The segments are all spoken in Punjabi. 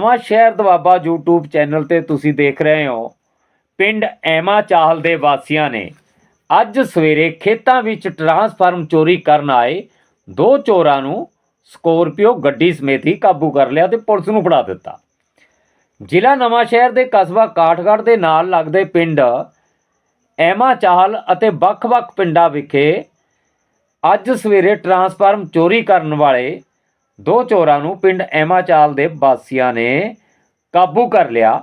ਨਵਾਂ ਸ਼ਹਿਰ ਦਵਾਬਾ YouTube ਚੈਨਲ ਤੇ ਤੁਸੀਂ ਦੇਖ ਰਹੇ ਹੋ। ਪਿੰਡ ਐਮਾ ਚਾਹਲ ਦੇ ਵਾਸੀਆਂ ਨੇ ਅੱਜ ਸਵੇਰੇ ਖੇਤਾਂ ਵਿੱਚ ਟਰਾਂਸਫਾਰਮ ਚੋਰੀ ਕਰਨ ਆਏ ਦੋ ਚੋਰਾਂ ਨੂੰ ਸਕੋਰਪੀਓ ਗੱਡੀ ਸਮੇਤ ਹੀ ਕਾਬੂ ਕਰ ਲਿਆ ਤੇ ਪੁਲਿਸ ਨੂੰ ਫੜਾ ਦਿੱਤਾ। ਜ਼ਿਲ੍ਹਾ ਨਵਾਂ ਸ਼ਹਿਰ ਦੇ ਕਸਬਾ ਕਾਠਗੜ੍ਹ ਦੇ ਨਾਲ ਲੱਗਦੇ ਪਿੰਡ ਐਮਾ ਚਾਹਲ ਅਤੇ ਵੱਖ-ਵੱਖ ਪਿੰਡਾਂ ਵਿਖੇ ਅੱਜ ਸਵੇਰੇ ਟਰਾਂਸਫਾਰਮ ਚੋਰੀ ਕਰਨ ਵਾਲੇ ਦੋ ਚੋਰਾਂ ਨੂੰ ਪਿੰਡ ਐਮਾਚਾਲ ਦੇ ਵਾਸੀਆਂ ਨੇ ਕਾਬੂ ਕਰ ਲਿਆ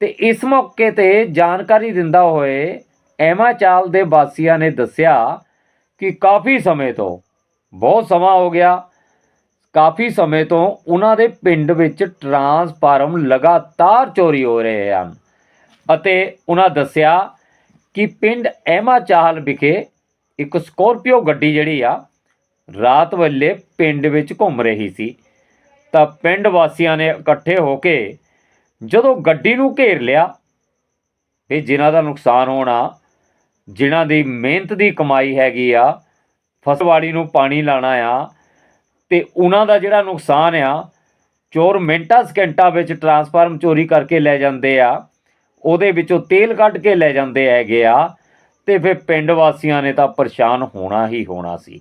ਤੇ ਇਸ ਮੌਕੇ ਤੇ ਜਾਣਕਾਰੀ ਦਿੰਦਾ ਹੋਏ ਐਮਾਚਾਲ ਦੇ ਵਾਸੀਆਂ ਨੇ ਦੱਸਿਆ ਕਿ ਕਾਫੀ ਸਮੇਂ ਤੋਂ, ਬਹੁਤ ਸਮਾਂ ਹੋ ਗਿਆ, ਕਾਫੀ ਸਮੇਂ ਤੋਂ ਉਹਨਾਂ ਦੇ ਪਿੰਡ ਵਿੱਚ ਟਰਾਂਸਫਾਰਮ ਲਗਾਤਾਰ ਚੋਰੀ ਹੋ ਰਹੇ ਹਨ ਅਤੇ ਉਹਨਾਂ ਦੱਸਿਆ ਕਿ ਪਿੰਡ ਐਮਾਚਾਲ ਵਿਖੇ ਇੱਕ ਸਕੋਰਪੀਓ ਗੱਡੀ ਜਿਹੜੀ ਆ ਰਾਤ ਵੇਲੇ ਪਿੰਡ ਵਿੱਚ ਘੁੰਮ ਰਹੀ ਸੀ। ਤਾਂ ਪਿੰਡ ਵਾਸੀਆਂ ਨੇ ਇਕੱਠੇ ਹੋ ਕੇ ਜਦੋਂ ਗੱਡੀ ਨੂੰ ਘੇਰ ਲਿਆ, ਵੀ ਜਿਨ੍ਹਾਂ ਦਾ ਨੁਕਸਾਨ ਹੋਣਾ, ਜਿਨ੍ਹਾਂ ਦੀ ਮਿਹਨਤ ਦੀ ਕਮਾਈ ਹੈਗੀ ਆ ਫਸਲਵਾੜੀ ਨੂੰ ਪਾਣੀ ਲਾਣਾ ਆ, ਤੇ ਉਹਨਾਂ ਦਾ ਜਿਹੜਾ ਨੁਕਸਾਨ ਆ, ਚੋਰ ਮਿੰਟਾਂ ਸਕਿੰਟਾਂ ਵਿੱਚ ਟਰਾਂਸਫਾਰਮ ਚੋਰੀ ਕਰਕੇ ਲੈ ਜਾਂਦੇ ਆ, ਉਹਦੇ ਵਿੱਚੋਂ ਤੇਲ ਕੱਢ ਕੇ ਲੈ ਜਾਂਦੇ ਹੈਗੇ ਆ, ਤੇ ਫਿਰ ਪਿੰਡ ਵਾਸੀਆਂ ਨੇ ਤਾਂ ਪਰੇਸ਼ਾਨ ਹੋਣਾ ਹੀ ਹੋਣਾ ਸੀ।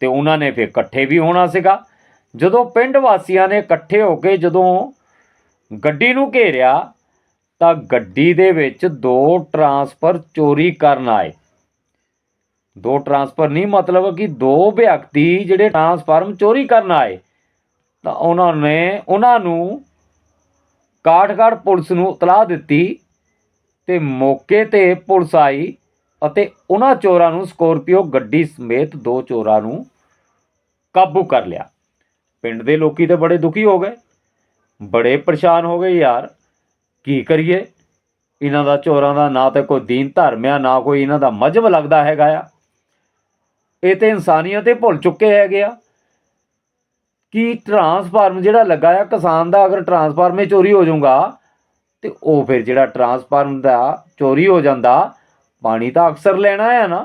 ਤੇ ਉਹਨਾਂ ਨੇ ਫਿਰ ਇਕੱਠੇ ਵੀ ਹੋਣਾ ਸੀਗਾ। ਜਦੋਂ ਪਿੰਡ ਵਾਸੀਆਂ ਨੇ ਇਕੱਠੇ ਹੋ ਕੇ ਜਦੋਂ ਗੱਡੀ ਨੂੰ ਘੇਰਿਆ, ਤਾਂ ਗੱਡੀ ਦੇ ਵਿੱਚ ਦੋ ਟਰਾਂਸਫਰ ਚੋਰੀ ਕਰਨ ਆਏ। ਦੋ ਟਰਾਂਸਫਰ ਨਹੀਂ, ਮਤਲਬ ਕਿ ਦੋ ਵਿਅਕਤੀ ਜਿਹੜੇ ਟਰਾਂਸਫਾਰਮ ਚੋਰੀ ਕਰਨ ਆਏ, ਤਾਂ ਉਹਨਾਂ ਨੇ, ਉਹਨਾਂ ਨੂੰ ਕਾਠਗੜ੍ਹ ਪੁਲਿਸ ਨੂੰ ਇਤਲਾਹ ਦਿੱਤੀ ਤੇ ਮੌਕੇ ਤੇ ਪੁਲਿਸ ਆਈ ਅਤੇ ਉਹਨਾਂ ਚੋਰਾਂ ਨੂੰ ਸਕੋਰਪੀਓ ਗੱਡੀ ਸਮੇਤ ਦੋ ਚੋਰਾਂ ਨੂੰ ਕਾਬੂ ਕਰ ਲਿਆ। ਪਿੰਡ ਦੇ ਲੋਕੀ ਤਾਂ ਬੜੇ ਦੁਖੀ ਹੋ ਗਏ। ਬੜੇ ਪਰੇਸ਼ਾਨ ਹੋ ਗਏ, ਯਾਰ, ਕੀ ਕਰੀਏ? ਇਹਨਾਂ ਦਾ ਚੋਰਾਂ ਦਾ ਨਾ ਤਾਂ ਕੋਈ ਦੀਨ ਧਰਮ ਆ, ਨਾ ਕੋਈ ਇਹਨਾਂ ਦਾ ਮਜਹਬ ਲੱਗਦਾ ਹੈਗਾ ਆ। ਇਹ ਤੇ ਇਨਸਾਨੀਅਤ ਹੀ ਭੁੱਲ ਚੁੱਕੇ ਹੈਗੇ ਆ। ਕਿ ਟਰਾਂਸਫਾਰਮ ਜਿਹੜਾ ਲੱਗਾ ਆ, ਕਿਸਾਨ ਦਾ ਅਗਰ ਟਰਾਂਸਫਾਰਮੇ ਚੋਰੀ ਹੋ ਜਾਊਗਾ, ਤੇ ਉਹ ਫਿਰ ਜਿਹੜਾ ਟਰਾਂਸਫਾਰਮ ਦਾ ਚੋਰੀ ਹੋ ਜਾਂਦਾ ਪਾਣੀ ਤਾਂ ਅਕਸਰ ਲੈਣਾ ਆ ਨਾ।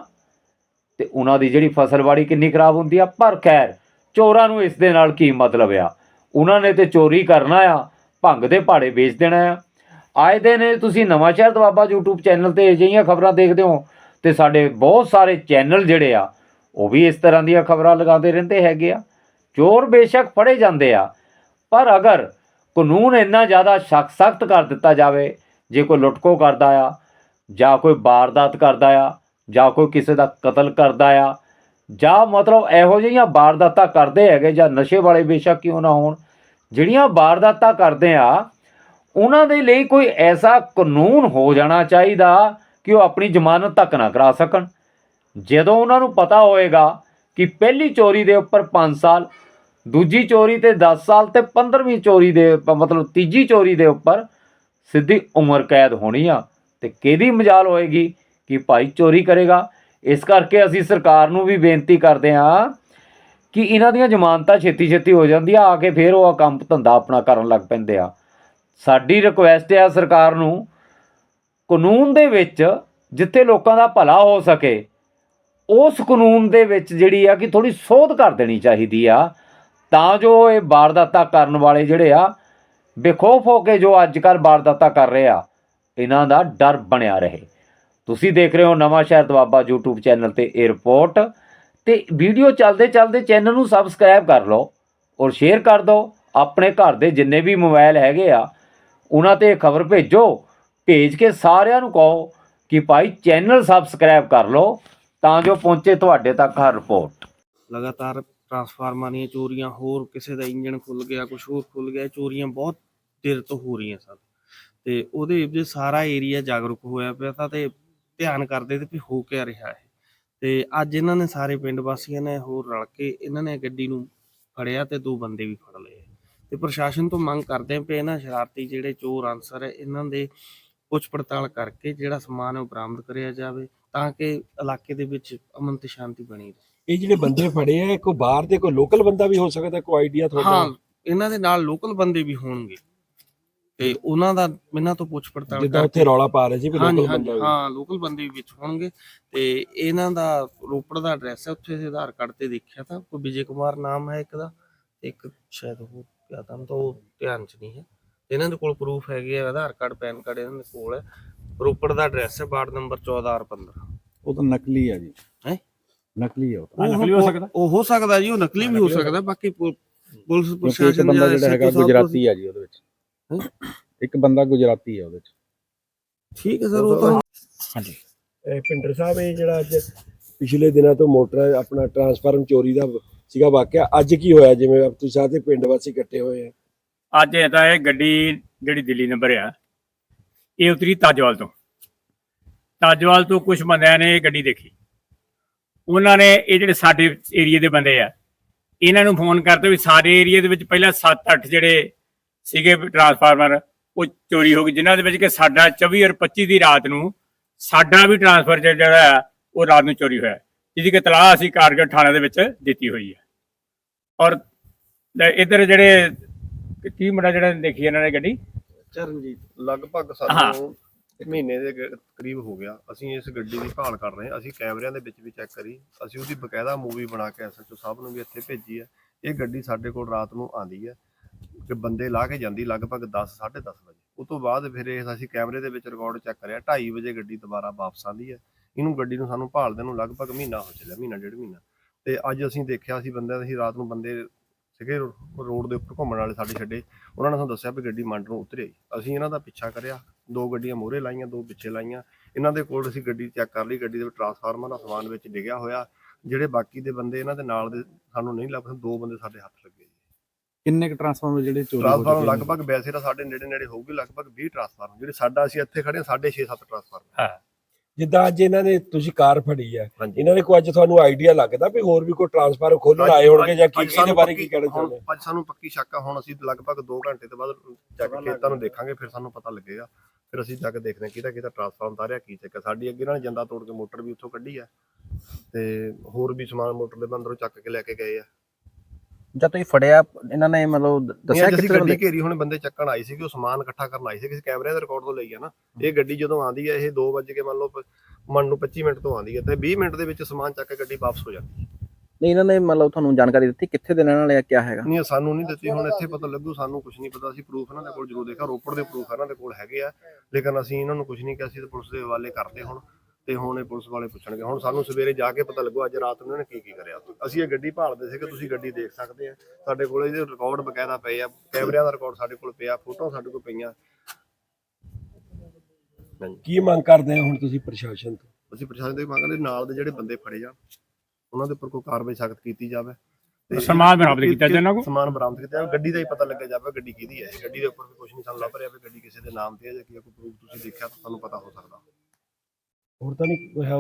ਤੇ ਉਹਨਾਂ ਦੀ ਜਿਹੜੀ ਫਸਲਬਾੜੀ ਕਿੰਨੀ ਖਰਾਬ ਹੁੰਦੀ ਆ, ਪਰ ਖੈਰ, ਚੋਰਾਂ ਨੂੰ ਇਸ ਦੇ ਨਾਲ ਕੀ ਮਤਲਬ ਆ? ਉਹਨਾਂ ਨੇ ਤੇ ਚੋਰੀ ਕਰਨਾ ਆ, ਭੰਗ ਦੇ ਪਹਾੜੇ ਵੇਚ ਦੇਣਾ ਆ। ਆਏ ਦਿਨ ਤੁਸੀਂ ਨਵਾਂ ਸ਼ਹਿਰ ਦਵਾਬਾ YouTube ਚੈਨਲ ਤੇ ਅਜਿਹੀਆਂ ਖਬਰਾਂ ਦੇਖਦੇ ਹੋ ਤੇ ਸਾਡੇ ਬਹੁਤ ਸਾਰੇ ਚੈਨਲ ਜਿਹੜੇ ਆ, ਉਹ ਵੀ ਇਸ ਤਰ੍ਹਾਂ ਦੀਆਂ ਖਬਰਾਂ ਲਗਾਉਂਦੇ ਰਹਿੰਦੇ ਹੈਗੇ ਆ। ਚੋਰ ਬੇਸ਼ੱਕ ਫੜੇ ਜਾਂਦੇ ਆ, ਪਰ ਅਗਰ ਕਾਨੂੰਨ ਇੰਨਾ ਜ਼ਿਆਦਾ ਸਖਤ ਸਖਤ ਕਰ ਦਿੱਤਾ ਜਾਵੇ, ਜੇ ਕੋਈ ਲੁੱਟਕੋ ਕਰਦਾ ਆ ਜਾਂ ਕੋਈ ਵਾਰਦਾਤ ਕਰਦਾ ਆ, ਜਾਂ ਕੋਈ ਕਿਸੇ ਦਾ ਕਤਲ ਕਰਦਾ ਆ, ਜਾਂ ਮਤਲਬ ਇਹੋ ਜਿਹੀਆਂ ਵਾਰਦਾਤਾਂ ਕਰਦੇ ਹੈਗੇ ਜਾਂ ਨਸ਼ੇ ਵਾਲੇ ਬੇਸ਼ੱਕ ਕਿਉਂ ਨਾ ਹੋਣ, ਜਿਹੜੀਆਂ ਵਾਰਦਾਤਾਂ ਕਰਦੇ ਆ, ਉਹਨਾਂ ਦੇ ਲਈ ਕੋਈ ਐਸਾ ਕਾਨੂੰਨ ਹੋ ਜਾਣਾ ਚਾਹੀਦਾ ਕਿ ਉਹ ਆਪਣੀ ਜ਼ਮਾਨਤ ਤੱਕ ਨਾ ਕਰਾ ਸਕਣ। ਜਦੋਂ ਉਹਨਾਂ ਨੂੰ ਪਤਾ ਹੋਏਗਾ ਕਿ ਪਹਿਲੀ ਚੋਰੀ ਦੇ ਉੱਪਰ 5 ਸਾਲ, ਦੂਜੀ ਚੋਰੀ ਤੇ 10 ਸਾਲ ਤੇ 15ਵੀਂ ਚੋਰੀ ਦੇ, ਮਤਲਬ ਤੀਜੀ ਚੋਰੀ ਦੇ ਉੱਪਰ ਸਿੱਧੀ ਉਮਰ ਕੈਦ ਹੋਣੀ ਆ ਤੇ ਕਿਹਦੀ ਮਜਾਲ ਹੋਏਗੀ ਕਿ ਭਾਈ ਚੋਰੀ ਕਰੇਗਾ? ਇਸ ਕਰਕੇ ਅਸੀਂ ਸਰਕਾਰ ਨੂੰ ਵੀ ਬੇਨਤੀ ਕਰਦੇ ਹਾਂ ਕਿ ਇਹਨਾਂ ਦੀਆਂ ਜ਼ਮਾਨਤਾਂ ਛੇਤੀ ਛੇਤੀ ਹੋ ਜਾਂਦੀਆਂ, ਆ ਕੇ ਫਿਰ ਉਹ ਕੰਮ ਧੰਦਾ ਆਪਣਾ ਕਰਨ ਲੱਗ ਪੈਂਦੇ ਆ। ਸਾਡੀ ਰਿਕੁਐਸਟ ਹੈ ਸਰਕਾਰ ਨੂੰ, ਕਾਨੂੰਨ ਦੇ ਵਿੱਚ ਜਿੱਥੇ ਲੋਕਾਂ ਦਾ ਭਲਾ ਹੋ ਸਕੇ, ਉਸ ਕਾਨੂੰਨ ਦੇ ਵਿੱਚ ਜਿਹੜੀ ਆ ਕਿ ਥੋੜੀ ਸੋਧ ਕਰ ਦੇਣੀ ਚਾਹੀਦੀ ਆ। ਤਾਂ ਜੋ ਇਹ ਵਾਰਦਾਤਾਂ ਕਰਨ ਵਾਲੇ ਜਿਹੜੇ ਆ, ਬੇਖੌਫ ਹੋ ਕੇ ਜੋ ਅੱਜ ਕੱਲ੍ਹ ਵਾਰਦਾਤਾਂ ਕਰ ਰਹੇ ਆ ਇਹਨਾਂ ਦਾ ਡਰ ਬਣਿਆ ਰਹੇ। ਤੁਸੀਂ ਦੇਖ ਰਹੇ ਹੋ ਨਵਾਂ ਸ਼ਹਿਰ ਦਵਾਬਾ YouTube ਚੈਨਲ ਤੇ ਇਹ ਰਿਪੋਰਟ। ਤੇ ਵੀਡੀਓ ਚੱਲਦੇ ਚੱਲਦੇ ਚੈਨਲ ਨੂੰ ਸਬਸਕ੍ਰਾਈਬ ਕਰ ਲਓ ਔਰ ਸ਼ੇਅਰ ਕਰ ਦਿਓ। ਆਪਣੇ ਘਰ ਦੇ ਜਿੰਨੇ ਵੀ ਮੋਬਾਈਲ ਹੈਗੇ ਆ, ਉਹਨਾਂ ਤੇ ਖਬਰ ਭੇਜੋ। ਭੇਜ ਕੇ ਸਾਰਿਆਂ ਨੂੰ ਕਹੋ ਕਿ ਭਾਈ ਚੈਨਲ ਸਬਸਕ੍ਰਾਈਬ ਕਰ ਲਓ ਤਾਂ ਜੋ ਪਹੁੰਚੇ ਤੁਹਾਡੇ ਤੱਕ ਹਰ ਰਿਪੋਰਟ। ਲਗਾਤਾਰ ਟਰਾਂਸਫਾਰਮਰਾਂ ਦੀਆਂ ਚੋਰੀਆਂ, ਹੋਰ ਕਿਸੇ ਦਾ ਇੰਜਨ ਖੁੱਲ ਗਿਆ ਕੁਝ ਹੋਰ ਖੁੱਲ ਗਿਆ ਚੋਰੀਆਂ ਬਹੁਤ ਦੇਰ ਤੋਂ ਹੋ ਰਹੀਆਂ ਸਨ। ਤੇ ਉਹਦੇ ਵਿੱਚ ਸਾਰਾ ਏਰੀਆ ਜਾਗਰੂਕ ਹੋਇਆ ਪਿਆ ਤਾਂ ਤੇ ਧਿਆਨ ਕਰਦੇ ਤੇ ਵੀ ਹੋ ਕਿਆ ਰਿਹਾ ਹੈ ਤੇ ਅੱਜ ਇਹਨਾਂ ਨੇ ਸਾਰੇ ਪਿੰਡ ਵਾਸੀਆਂ ਨੇ ਹੋਰ ਰਲ ਕੇ ਇਹਨਾਂ ਨੇ ਗੱਡੀ ਨੂੰ ਫੜਿਆ ਤੇ ਦੋ ਬੰਦੇ ਵੀ ਫੜ ਲਏ। ਤੇ ਪ੍ਰਸ਼ਾਸਨ ਤੋਂ ਮੰਗ ਕਰਦੇ ਆ ਵੀ ਇਹਨਾਂ ਸ਼ਰਾਰਤੀ ਜਿਹੜੇ ਚੋਰ ਅਨਸਰ ਹੈ ਇਹਨਾਂ ਦੇ ਪੁੱਛ ਪੜਤਾਲ ਕਰਕੇ ਜਿਹੜਾ ਸਮਾਨ ਹੈ ਉਹ ਬਰਾਮਦ ਕਰਿਆ ਜਾਵੇ ਤਾਂ ਕਿ ਇਲਾਕੇ ਦੇ ਵਿੱਚ ਅਮਨ ਤੇ ਸ਼ਾਂਤੀ ਬਣੀ ਰਹੇ। ਇਹ ਜਿਹੜੇ ਬੰਦੇ ਫੜੇ ਆ ਕੋਈ ਬਾਹਰ ਦੇ ਕੋਈ ਲੋਕਲ ਬੰਦਾ ਵੀ ਹੋ ਸਕਦਾ ਕੋਈ ਆਈਡੀਆ ਤੁਹਾਡਾ? ਹਾਂ ਇਹਨਾਂ ਦੇ ਨਾਲ ਲੋਕਲ ਬੰਦੇ ਵੀ ਹੋਣਗੇ। ਤੇ ਉਹਨਾਂ ਦਾ ਇਹਨਾਂ ਤੋਂ ਪੁੱਛ ਪੜਤਾਲ ਜਿੱਦਾਂ ਉੱਥੇ ਰੌਲਾ ਪਾ ਰਹੇ ਸੀ ਵੀ ਲੋਕਲ ਬੰਦਾ ਵੀ। ਹਾਂ ਲੋਕਲ ਬੰਦੇ ਵਿੱਚ ਹੋਣਗੇ। ਤੇ ਇਹਨਾਂ ਦਾ ਰੋਪੜ ਦਾ ਐਡਰੈਸ ਹੈ ਉੱਥੇ ਦੇ ਆਧਾਰ ਕਾਰਡ ਤੇ ਦੇਖਿਆ ਤਾਂ ਕੋਈ ਵਿਜੇ ਕੁਮਾਰ ਨਾਮ ਹੈ ਇੱਕ ਦਾ ਤੇ ਇੱਕ ਸ਼ਾਇਦ ਉਹ ਕਿਆ ਤਾਂ ਉਹ ਧਿਆਨ ਚ ਨਹੀਂ ਹੈ। ਇਹਨਾਂ ਦੇ ਕੋਲ ਪ੍ਰੂਫ ਹੈਗੇ ਆ ਆਧਾਰ ਕਾਰਡ ਪੈਨ ਕਾਰਡ ਇਹਨਾਂ ਦੇ ਕੋਲ ਹੈ। ਰੋਪੜ ਦਾ ਐਡਰੈਸ ਹੈ ਵਾਰਡ ਨੰਬਰ 14 ਔਰ 15 ਉਹ ਤਾਂ ਨਕਲੀ ਆ ਜੀ। ਹੈਂ? ਨਕਲੀ ਆ ਉਹ ਤਾਂ। ਉਹ ਹੋ ਸਕਦਾ? ਉਹ ਹੋ ਸਕਦਾ ਜੀ ਉਹ ਨਕਲੀ ਵੀ ਹੋ ਸਕਦਾ ਬਾਕੀ ਪੁਲਿਸ ਕਿਉਂਕਿ ਇੱਕ ਪ੍ਰਸ਼ਾਸਨ ਬੰਦਾ ਜਿਹੜਾ ਹੈਗਾ ਗੁਜਰਾਤੀ ਆ ਜੀ ਉਹਦੇ ਵਿੱਚ। ਹੈਂ? ਇੱਕ ਬੰਦਾ ਗੁਜਰਾਤੀ ਆ ਉਹਦੇ ਵਿੱਚ ਠੀਕ ਹੈ ਸਰ ਉਹ ਤਾਂ ਇਹ ਪਿੰਡਰ ਸਾਹਿਬ ਇਹ ਜਿਹੜਾ ਅੱਜ ਪਿਛਲੇ ਦਿਨਾਂ ਤੋਂ ਮੋਟਰ ਆਪਣਾ ਟਰਾਂਸਫਾਰਮ ਚੋਰੀ ਦਾ ਸੀਗਾ ਵਾਕਿਆ। ਅੱਜ ਕੀ ਹੋਇਆ? ਜਿਵੇਂ ਆਪ ਤੁਸੀਂ ਸਾਰੇ ਪਿੰਡ ਵਾਸੀ ਇਕੱਠੇ ਹੋਏ ਆ। ਅੱਜ ਇਹ ਤਾਂ ਇਹ ਗੱਡੀ ਜਿਹੜੀ ਦਿੱਲੀ ਨੰਬਰ ਆ ਇਹ ਉਤਰੀ ਤਾਜਵਾਲ ਤੋਂ। ਤਾਜਵਾਲ ਤੋਂ ਕੁਝ ਬੰਦਿਆਂ ਨੇ ਇਹ ਗੱਡੀ ਦੇਖੀ। ਉਹਨਾਂ ਨੇ ਇਹ ਜਿਹੜੇ ਸਾਡੇ ਏਰੀਆ ਦੇ ਬੰਦੇ ਆ ਇਹਨਾਂ ਨੂੰ ਫੋਨ ਕਰਦੇ ਵੀ ਸਾਡੇ ਏਰੀਆ ਦੇ ਵਿੱਚ ਪਹਿਲਾਂ 7-8 ਜਿਹੜੇ ਸੀਗੇ ਟਰਾਂਸਫਾਰਮਰ ਉਹ ਚੋਰੀ ਹੋ ਗਈ ਜਿਨ੍ਹਾਂ ਦੇ ਵਿੱਚ ਕਿ ਸਾਡਾ 24 ਔਰ 25 ਦੀ ਰਾਤ ਨੂੰ ਸਾਡਾ ਵੀ ਟਰਾਂਸਫਰ ਜਿਹੜਾ ਉਹ ਰਾਤ ਨੂੰ ਚੋਰੀ ਹੋਇਆ। ਜਿਹਦੀ ਕਿ ਤਲਾਹ ਅਸੀਂ ਕਾਰਗਰ ਥਾਣੇ ਦੇ ਵਿੱਚ ਦਿੱਤੀ ਹੋਈ ਹੈ। ਔਰ ਇਧਰ ਜਿਹੜੇ ਕੀ ਮੁੰਡਾ ਜਿਹੜਾ ਦੇਖੀ ਇਹਨਾਂ ਨੇ ਗੱਡੀ? ਚਰਨਜੀਤ ਲਗਭਗ। ਸਾਨੂੰ ਮਹੀਨੇ ਦੇ ਕਰੀਬ ਹੋ ਗਿਆ। ਅਸੀਂ ਇਸ ਗੱਡੀ ਦੀ ਭਾਲ ਕਰ ਰਹੇ ਹਾਂ। ਅਸੀਂ ਕੈਮਰਿਆਂ ਦੇ ਵਿੱਚ ਵੀ ਚੈੱਕ ਕਰੀ। ਅਸੀਂ ਉਹਦੀ ਬਕਾਇਦਾ ਮੂਵੀ ਬਣਾ ਕੇ ਐਸਐਚਓ ਸਾਹਿਬ ਨੂੰ ਵੀ ਇੱਥੇ ਭੇਜੀ ਹੈ। ਇਹ ਗੱਡੀ ਸਾਡੇ ਕੋਲ ਰਾਤ ਨੂੰ ਆਂਦੀ ਹੈ। ਕਿ ਬੰਦੇ ਲਾ ਕੇ ਜਾਂਦੀ ਲਗਭਗ 10 10:30 ਵਜੇ। ਉਸ ਤੋਂ ਬਾਅਦ ਫਿਰ ਇਹ ਅਸੀਂ ਕੈਮਰੇ ਦੇ ਵਿੱਚ ਰਿਕਾਰਡ ਚੈੱਕ ਕਰਿਆ 2:30 ਵਜੇ ਗੱਡੀ ਦੁਬਾਰਾ ਵਾਪਸ ਆਂਦੀ ਹੈ। ਇਹਨੂੰ ਗੱਡੀ ਨੂੰ ਸਾਨੂੰ ਭਾਲਦੇ ਨੂੰ ਲਗਭਗ ਮਹੀਨਾ ਹੋ ਚੱਲਿਆ, ਮਹੀਨਾ, ਡੇਢ ਮਹੀਨਾ। ਤੇ ਅੱਜ ਅਸੀਂ ਦੇਖਿਆ ਸੀ ਬੰਦੇ ਅਸੀਂ ਰਾਤ ਨੂੰ ਬੰਦੇ ਸੀਗੇ ਰੋਡ ਦੇ ਉੱਪਰ ਘੁੰਮਣ ਵਾਲੇ ਸਾਡੇ ਛੱਡੇ। ਉਹਨਾਂ ਨੇ ਸਾਨੂੰ ਦੱਸਿਆ ਵੀ ਗੱਡੀ ਮੰਡ ਨੂੰ ਉਤਰੀ। ਅਸੀਂ ਇਹਨਾਂ ਦਾ ਪਿੱਛਾ ਕਰਿਆ। ਦੋ ਗੱਡੀਆਂ ਮੋਹਰੇ ਲਾਈਆਂ, ਦੋ ਪਿੱਛੇ ਲਾਈਆਂ। ਇਹਨਾਂ ਦੇ ਕੋਲ ਅਸੀਂ ਗੱਡੀ ਚੈੱਕ ਕਰ ਲਈ। ਗੱਡੀ ਦੇ ਵਿੱਚ ਟਰਾਂਸਫਾਰਮਰ ਦਾ ਸਮਾਨ ਵਿੱਚ ਡਿੱਗਿਆ ਹੋਇਆ। ਜਿਹੜੇ ਬਾਕੀ ਦੇ ਬੰਦੇ ਇਹਨਾਂ ਦੇ ਨਾਲ ਦੇ ਸਾਨੂੰ ਨਹੀਂ ਲੱਭਦੇ, ਦੋ ਬੰਦੇ ਸਾਡੇ ਹੱਥ ਲੱਗੇ। ਕਿੰਨੇ ਕੁ ਟਰਾਂਸਫਾਰਮਰ ਜਿਹੜੇ ਚੋਰੀ ਹੋ ਟਰਾਂਸਫਾਰਮਰ ਚੁੱਕੇ ਨੇ? ਲਗਭਗ ਵੈਸੇ ਤਾਂ ਸਾਡੇ ਨੇੜੇ ਨੇੜੇ ਹੋਊਗੀ ਲਗਭਗ 20 ਟਰਾਂਸਫਾਰਮਰ ਜਿਹੜੇ ਸਾਡਾ ਅਸੀਂ ਇੱਥੇ ਖੜੇ ਹਾਂ ਸਾਢੇ 6-7 ਟਰਾਂਸਫਾਰਮਰ ਜਿੱਦਾਂ ਅੱਜ ਇਹਨਾਂ ਨੇ ਤੁਸੀਂ ਕਾਰ ਫੜੀ ਹੈ ਇਹਨਾਂ ਨੇ ਕੋਈ ਅੱਜ ਤੁਹਾਨੂੰ ਆਈਡੀਆ ਲੱਗਦਾ ਵੀ ਹੋਰ ਵੀ ਕੋਈ ਟਰਾਂਸਫਾਰਮ ਖੋਲਣ ਆਏ ਹੋਣਗੇ ਜਾਂ ਕੀ ਇਹਦੇ ਬਾਰੇ ਕੀ ਕਹਿਣਾ ਹੁਣ ਚਾਹੁੰਦੇ ਅੱਜ ਸਾਨੂੰ ਪੱਕੀ ਸ਼ੱਕ ਆ ਹੁਣ ਅਸੀਂ ਲਗਭਗ 2 ਘੰਟੇ ਤੋਂ ਬਾਅਦ ਜਾ ਕੇ ਖੇਤਾਂ ਨੂੰ ਦੇਖਾਂਗੇ ਫਿਰ ਸਾਨੂੰ ਪਤਾ ਲੱਗੇਗਾ। ਫਿਰ ਅਸੀਂ ਜਾ ਕੇ ਦੇਖਦੇ ਹਾਂ ਕਿਹਦਾ ਕਿਹਦਾ ਟਰਾਂਸਫਾਰਮ ਤਾਰਿਆ ਕੀ ਚੱਕਰ। ਸਾਡੀ ਅੱਗੇ ਨਾਲ ਜੰਦਾ ਤੋੜ ਕੇ ਮੋਟਰ ਵੀ ਉੱਥੋਂ ਕੱਢੀ ਆ ਤੇ ਹੋਰ ਵੀ ਸਮਾਨ ਮੋਟਰ ਦੇ ਅੰਦਰੋਂ ਚੱਕ ਕੇ ਲੈ ਕੇ ਗਏ ਆ। ਜਦ ਤੁਸੀਂ ਫੜਿਆ ਇਹਨਾਂ ਨੇ ਮਤਲਬ ਦੱਸਿਆ ਕਿੱਥੇ ਗੱਡੀ ਘੇਰੀ ਹੁਣ ਬੰਦੇ ਚੱਕਣ ਆਏ ਸੀਗੇ ਉਹ ਸਮਾਨ ਇਕੱਠਾ ਕਰਨ ਆਏ ਸੀ ਕਿਸੇ ਕੈਮਰੇ ਦੇ ਰਿਕਾਰਡ ਤੋਂ ਲਈ ਆ ਨਾ। ਇਹ ਗੱਡੀ ਜਦੋਂ ਆਂਦੀ ਹੈ ਇਹ 2 ਵਜੇ ਕੇ ਮੰਨ ਲਓ ਮੰਨ ਨੂੰ 25 ਮਿੰਟ ਤੋਂ ਆਂਦੀ ਹੈ ਤੇ 20 ਮਿੰਟ ਦੇ ਵਿੱਚ ਸਮਾਨ ਚੱਕ ਕੇ ਗੱਡੀ ਵਾਪਸ ਹੋ ਜਾਂਦੀ ਹੈ ਨਹੀਂ ਇਹਨਾਂ ਨੇ ਮਤਲਬ ਤੁਹਾਨੂੰ ਜਾਣਕਾਰੀ ਦਿੱਤੀ ਕਿੱਥੇ ਦੇ ਰਹਿਣ ਵਾਲੇ ਆ ਕਿਆ ਹੈਗਾ? ਨਹੀਂ ਸਾਨੂੰ ਨਹੀਂ ਦਿੱਤੀ ਹੁਣ ਇੱਥੇ ਪਤਾ ਲੱਗੂ ਸਾਨੂੰ ਕੁਝ ਨਹੀਂ ਪਤਾ ਅਸੀਂ ਪ੍ਰੂਫ ਇਹਨਾਂ ਦੇ ਕੋਲ ਜ਼ਰੂਰ ਦੇਖਿਆ ਰੋਪੜ ਦੇ ਪ੍ਰੂਫ ਇਹਨਾਂ ਦੇ ਕੋਲ ਹੈਗੇ ਆ ਲੇਕਿਨ ਅਸੀਂ ਇਹਨਾਂ ਨੂੰ ਕੁਝ ਨਹੀਂ ਕਿਹਾ ਅਸੀਂ ਤਾਂ ਪੁਲਿਸ ਦੇ ਹਵਾਲੇ ਕਰਦੇ ਹੁਣ। ਤੇ ਹੁਣ ਇਹ ਪੁਲਿਸ ਵਾਲੇ ਪੁੱਛਣਗੇ। ਹੁਣ ਸਾਨੂੰ ਸਵੇਰੇ ਜਾ ਕੇ ਪਤਾ ਲੱਗੂ ਅੱਜ ਰਾਤ ਨੂੰ ਇਹਨਾਂ ਨੇ ਕੀ ਕੀ ਕਰਿਆ। ਅਸੀਂ ਇਹ ਗੱਡੀ ਭਾਲਦੇ ਸੀਗੇ ਤੁਸੀਂ ਗੱਡੀ ਦੇਖ ਸਕਦੇ ਆ। ਸਾਡੇ ਕੋਲ ਇਹਦੇ ਰਿਕਾਰਡ ਬਕਾਇਦਾ ਪਏ ਆ ਕੈਮਰਿਆਂ ਦਾ ਰਿਕਾਰਡ ਸਾਡੇ ਕੋਲ ਪਿਆ ਫੋਟੋ ਸਾਡੇ ਕੋਲ ਪਈਆਂ। ਕੀ ਮੰਗ ਕਰਦੇ ਆ ਹੁਣ ਤੁਸੀਂ ਪ੍ਰਸ਼ਾਸਨ ਤੋਂ? ਅਸੀਂ ਪ੍ਰਸ਼ਾਸਨ ਦੇ ਮੰਗਦੇ ਨਾਲ ਦੇ ਜਿਹੜੇ ਬੰਦੇ ਫੜੇ ਜਾਣ ਉਹਨਾਂ ਦੇ ਉੱਪਰ ਕੋਈ ਕਾਰਵਾਈ ਸਖਤ ਕੀਤੀ ਜਾਵੇ। ਤੇ ਸਮਾਨ ਬਰਾਮਦ ਕੀਤਾ ਇਹਨਾਂ ਕੋਲ? ਸਮਾਨ ਬਰਾਮਦ ਕੀਤਾ ਜਾਵੇ। ਗੱਡੀ ਦਾ ਹੀ ਪਤਾ ਲੱਗਿਆ ਜਾਵੇ ਗੱਡੀ ਕਿਹਦੀ ਹੈ। ਗੱਡੀ ਦੇ ਉੱਪਰ ਵੀ ਕੁਝ ਨਹੀਂ ਸਾਨੂੰ ਲੱਭ ਰਿਹਾ ਵੀ ਗੱਡੀ ਕਿਸੇ ਦੇ ਨਾਮ ਤੇ ਹੈ ਜਾਂ ਕੀ ਕੋਈ ਪ੍ਰੂਫ ਤੁਸੀਂ ਦੇਖਿਆ ਤਾਂ ਤੁਹਾਨੂੰ ਪਤਾ ਹੋ ਸਕਦਾ। ਹੋਰ ਤਾਂ ਨਹੀਂ ਕੋਈ ਹੈ